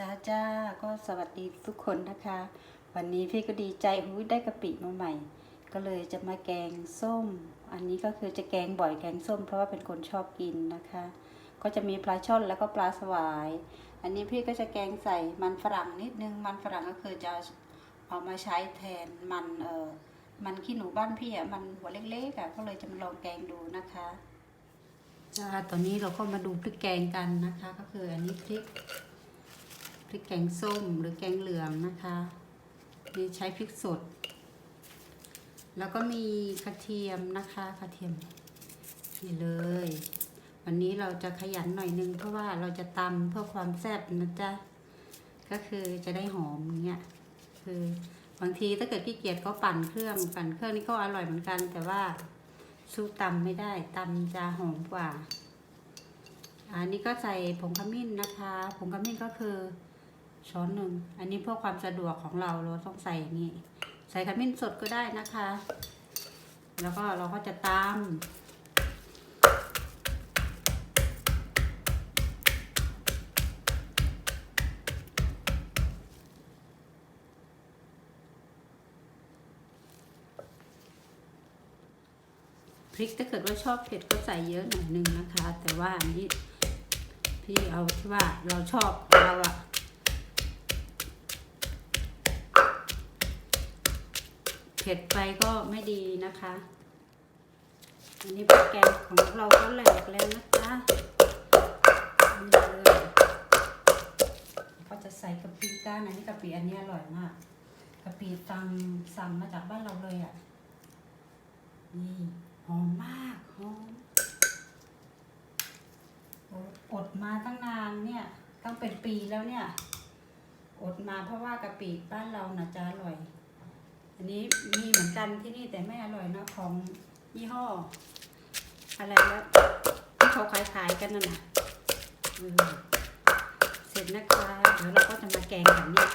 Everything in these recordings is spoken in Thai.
จ้าจ้าก็สวัสดีทุกคนนะคะ วันนี้พี่ก็ดีใจอุ้ยได้กะปิมาใหม่ ก็เลยจะมาแกงส้ม อันนี้ก็คือจะแกงบ่อยแกงส้ม เพราะว่าเป็นคนชอบกินนะคะ ก็จะมีปลาช่อนแล้วก็ปลาสวาย อันนี้พี่ก็จะแกงใส่มันฝรั่งนิดนึงมันฝรั่งก็คือจะเอามาใช้แทนมันเออมันขี้หนูบ้านพี่อะมันหัวเล็กๆอะก็เลยจะมาลองแกงดูนะคะจ้าตอนนี้เราก็มาดูพริกแกงกันนะคะ ก็คืออันนี้พริก พริกแกงส้มหรือแกงเหลืองนะคะนี่ใช้พริกสด แล้วก็มีกระเทียมนะคะกระเทียมนี่เลย วันนี้เราจะขยันหน่อยนึงเพราะว่าเราจะตำเพื่อความแซ่บนะจ๊ะก็คือจะได้หอมเงี้ยคือบางทีถ้าเกิดขี้เกียจก็ปั่นเครื่องปั่นเครื่องนี่ก็อร่อยเหมือนกัน แต่ว่าสู้ตำไม่ได้ตำจะหอมกว่าอันนี้ก็ใส่ผงขมิ้นนะคะ ผงขมิ้นก็คือ ช้อนหนึ่ง อันนี้เพื่อความสะดวกของเราเราต้องใส่อย่างนี้ ใส่ขมิ้นสดก็ได้นะคะ แล้วก็เราก็จะตามพริกถ้าเกิดว่าชอบเผ็ดก็ใส่เยอะหน่อยนึงนะคะ แต่ว่าอันนี้พี่เอาที่ว่าเราชอบเราอะ ผ็ดไปก็ไม่ดีนะคะ อันนี้พริกแกงของเราก็แหลกแล้วนะจ๊ะนี่เลยก็จะใส่กะปิก้านอันนี้กะปิอันนี้อร่อยมากกะปิตังสั่งมาจากบ้านเราเลยอะนี่หอมมากหอมอดมาตั้งนานเนี่ยตั้งเป็นปีแล้วเนี่ย อดมาเพราะว่ากะปิบ้านเรานะจะอร่อย อันนี้มีเหมือนกันที่นี่แต่ไม่อร่อยนะของยี่ห้อ อะไรแล้วที่เขาขายขายๆกันนั่นน่ะเออเสร็จนะคะเดี๋ยวเราก็จะมาแกงกันเนี่ย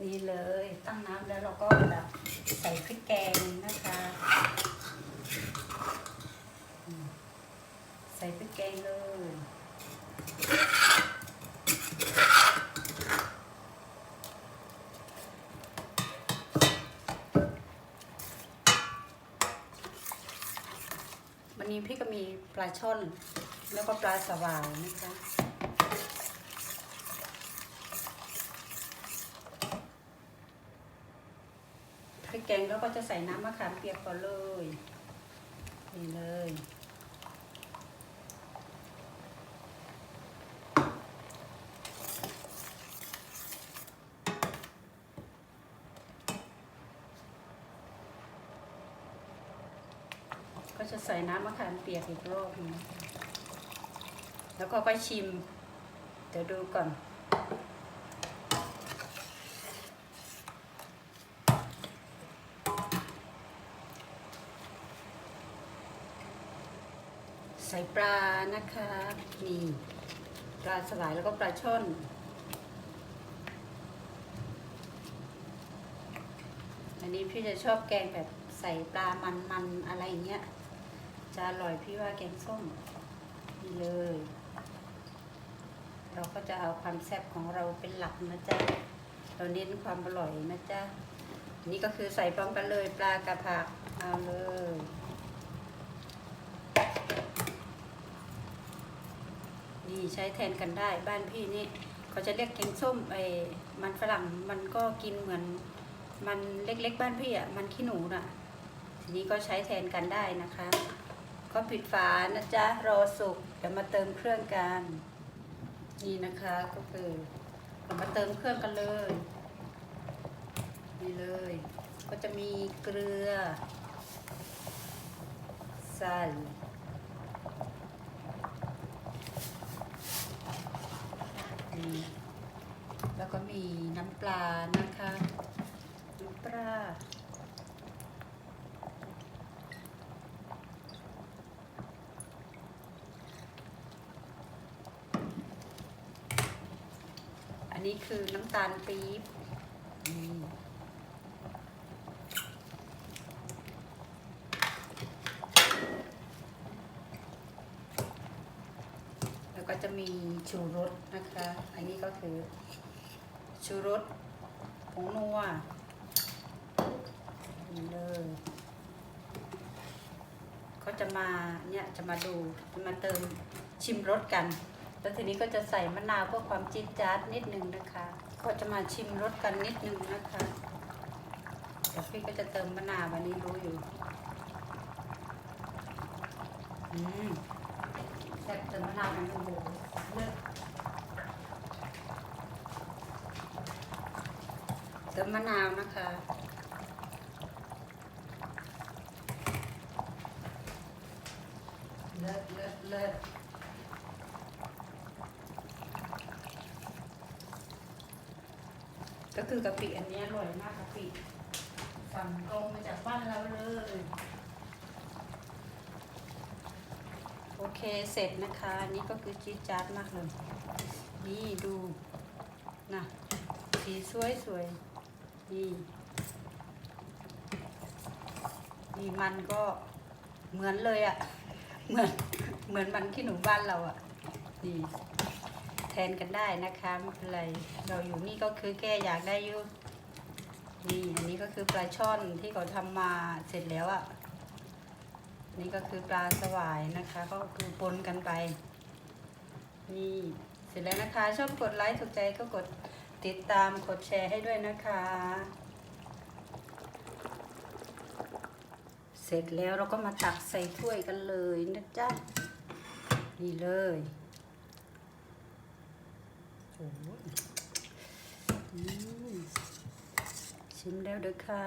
นี่เลยตั้งน้ำแล้วเราก็แบบใส่พริกแกงนะคะ ใส่พริกแกงเลย นี้พี่ก็มีปลาช่อน แล้วก็ปลาสวายนะคะ พริกแกงแล้วก็จะใส่น้ำมะขามเปียกก่อนเลย นี่เลย ก็จะใส่น้ำมะขามเปียกอีกรอบหนึงแล้วก็ไปชิม เดี๋ยวดูก่อน ใส่ปลานะคะนี่ปลาสวายแล้วก็ปลาช่อนอันนี้พี่จะชอบแกงแบบใส่ปลามันๆอะไรเงี้ย จะอร่อยพี่ว่าแกงส้มนี่เลย เราก็จะเอาความแซ่บของเราเป็นหลักนะจ๊ะเราเน้นความอร่อยนะจ๊ะนี่ก็คือใส่พร้อมกันเลยปลากระผักเอาเลยนี่ใช้แทนกันได้บ้านพี่นี่เขาจะเรียกแกงส้มไอ้มันฝรั่งมันก็กินเหมือน มันเล็กๆ บ้านพี่อะมันขี้หนูน่ะ ทีนี้ก็ใช้แทนกันได้นะคะ ก็ปิดฝานะจ๊ะรอสุกเดี๋ยวมาเติมเครื่องกันนี่นะคะก็คือเรามาเติมเครื่องกันเลยนี่เลย ก็จะมีเกลือใส่นี่แล้วก็มีน้ำปลานะคะน้ำปลา นนี้คือน้ำตาลปี๊บนี่ก็จะมีชูรสนะคะ อันนี้ก็คือ ชูรสผงนัวเลยก็จะมาเนี่ยจะมาดู จะมาเติมชิมรสกัน แล้วทีนี้ก็จะใส่มะนาวเพื่อความจี๊ดจ๊าดนิดนึงนะคะ ก็จะมาชิมรสกันนิดนึงนะคะเดี๋ยวพี่ก็จะเติมมะนาววันนี้รู้อยู่อืมแซ่บเติมมะนาวมันโอ้โหเลิศเติมมะนาวนะคะเลิศเลิศเลิศ ก็คือกะปิอันนี้อร่อยมากกะปิสั่งตรงมาจากบ้านเราเลย โอเคเสร็จนะคะ อันนี้ก็คือจี๊ดจ๊าดมากเลย นี่ดูนะสีสวยสวยนี่นี่มันก็เหมือนเลยอะ่ะ เหมือนเหมือนมันขี้หนูบ้านเราอะ่ะนี่ แทนกันได้นะคะไม่เป็นไรเราอยู่นี่ก็คือแก้อยากได้อยู่นี่อันนี้ก็คือปลาช่อนที่เขาทำมาเสร็จแล้วอะ่ะนี่ก็คือปลาสวายนะคะ ก็คือปนกันไป นี่เสร็จแล้วนะคะ ชอบกดไลค์ถูกใจก็กดติดตามกดแชร์ให้ด้วยนะคะ เสร็จแล้วเราก็มาตักใส่ถ้วยกันเลยนะจ๊ะนี่เลย ชิมแล้วเด้อค่ะ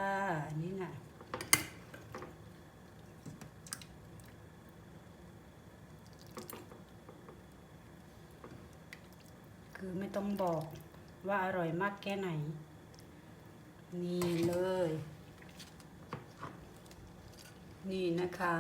นนี่น่ะคือไม่ต้องบอกว่าอร่อยมากแค่ไหน นี่เลย นี่นะคะ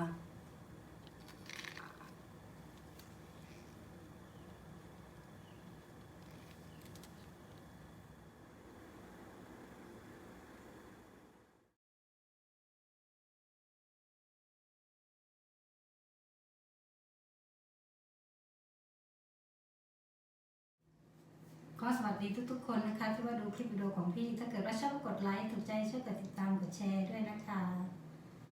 ก็สวัสดีทุกๆ คนนะคะที่ว่าดูคลิปวิดีโอของพี่ ถ้าเกิดว่าชอบกดไลค์ถูกใจช่วยกดติดตามกดแชร์ด้วยนะคะ